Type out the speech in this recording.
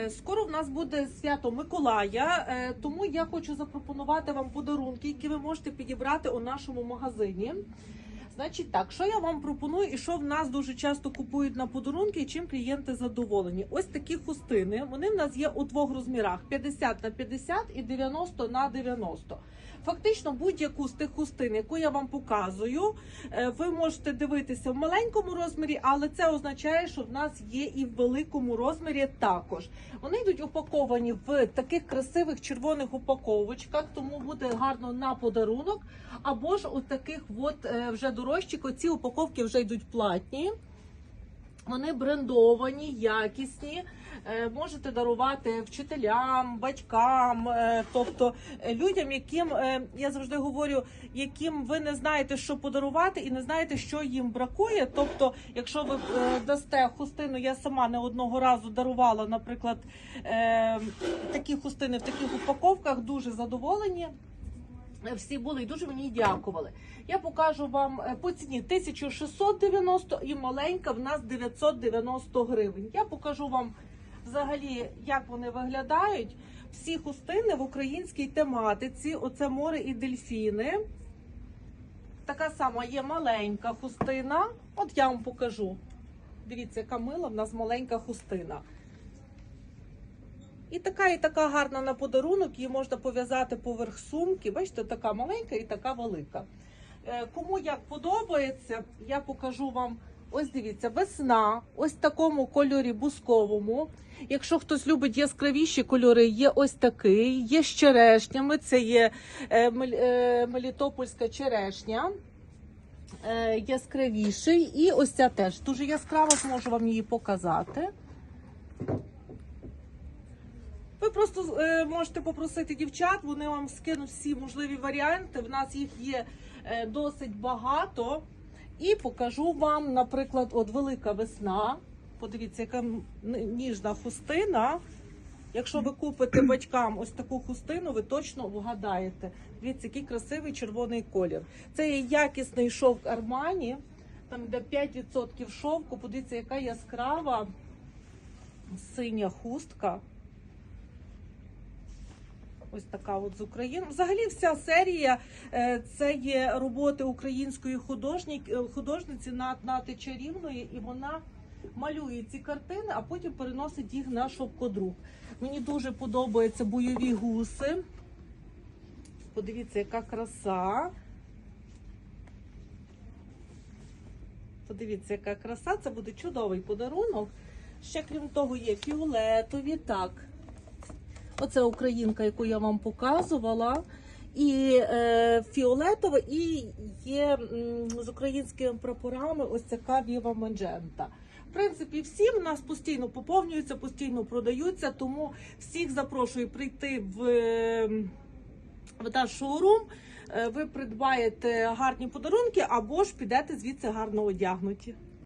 Е, Скоро в нас буде свято Миколая, е, тому я хочу запропонувати вам подарунки, які ви можете підібрати у нашому магазині. Значить, так, що я вам пропоную, і що в нас дуже часто купують на подарунки, і чим клієнти задоволені. Ось такі хустини. Вони в нас є у двох розмірах: 50 на 50 і 90 на 90. Фактично, будь-яку з тих хустин, яку я вам показую, е, ви можете дивитися в маленькому розмірі, але це означає, що в нас є і в великому розмірі також. Вони йдуть упаковані в таких красивих червоних упаковочках, тому буде гарно на подарунок. Або ж у таких от е, вже дорожчих, оці упаковки вже йдуть платні. Вони брендовані, якісні. Е, Можете дарувати вчителям, батькам, е, тобто е, людям, яким я завжди говорю, яким ви не знаєте, що подарувати, і не знаєте, що їм бракує. Тобто, якщо ви дасте хустину, я сама не одного разу дарувала, наприклад, такі хустини в таких упаковках, дуже задоволені. Е, Всі були і дуже мені дякували. Я покажу вам е, по ціні 1690 і маленька в нас 990 гривень. Я покажу вам взагалі, як вони виглядають. Всі хустини в українській тематиці. Оце море і дельфіни. Така сама є маленька хустина. От я вам покажу. Дивіться, яка мила в нас маленька хустина. І така, і така гарна на подарунок, її можна пов'язати поверх сумки. Бачите, така маленька і така велика. Е, Кому як подобається, я покажу вам. Ось дивіться, весна, ось в такому кольорі бусковому. Якщо хтось любить яскравіші кольори, є ось такий, є з черешнями. Це є е, е, мелітопольська черешня. Яскравіший. І ось ця теж дуже яскрава, зможу вам її показати. Ви просто е, можете попросити дівчат, вони вам скинуть всі можливі варіанти. В нас їх є е, досить багато. І покажу вам, наприклад, от велика весна. Подивіться, яка ніжна хустина. Якщо ви купите батькам ось таку хустину, ви точно вгадаєте. Дивіться, який красивий червоний колір. Це є якісний шовк Армані, там йде 5% шовку. Подивіться, яка яскрава синя хустка. Ось така от з України. Взагалі, вся серія е, це є роботи української е, художниці Нат- Нати Чарівної, і вона малює ці картини, а потім переносить їх на шовкодрук. Мені дуже подобаються бойові гуси. Подивіться, яка краса. Подивіться, яка краса. Це буде чудовий подарунок. Ще крім того, є фіолетові. Так. Оце українка, яку я вам показувала. І е, фіолетова, і є з українськими прапорами ось така Віва Манджента. В принципі, всі в нас постійно поповнюються, постійно продаються, тому всіх запрошую прийти в, в наш шоурум. Е, Ви придбаєте гарні подарунки або ж підете звідси гарно одягнуті.